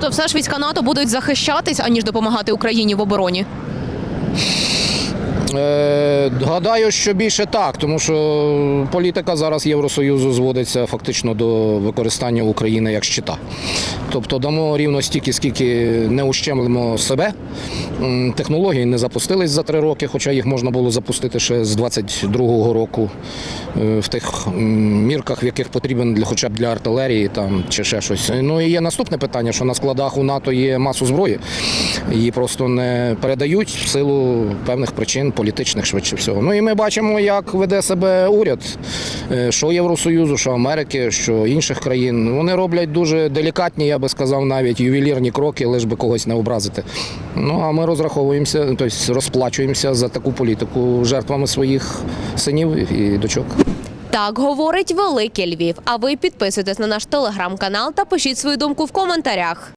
Тобто, все ж війська НАТО будуть захищатись, аніж допомагати Україні в обороні. Гадаю, що більше так, тому що політика зараз Євросоюзу зводиться фактично до використання України як щита. Тобто дамо рівно стільки, скільки не ущемлимо себе. Технології не запустились за три роки, хоча їх можна було запустити ще з 22-го року е, в тих мірках, в яких потрібен для хоча б для артилерії там чи ще щось. Ну і є наступне питання, що на складах у НАТО є масу зброї. Її просто не передають в силу певних причин політичних швидше всього. Ну і ми бачимо, як веде себе уряд, е, що Євросоюзу, що Америки, що інших країн. Вони роблять дуже делікатні, я би сказав, навіть ювелірні кроки, лиш би когось не образити. Ну а ми розраховуємося, тобто розплачуємося за таку політику жертвами своїх синів і дочок. Так говорить Великий Львів. А ви підписуйтесь на наш телеграм-канал та пишіть свою думку в коментарях.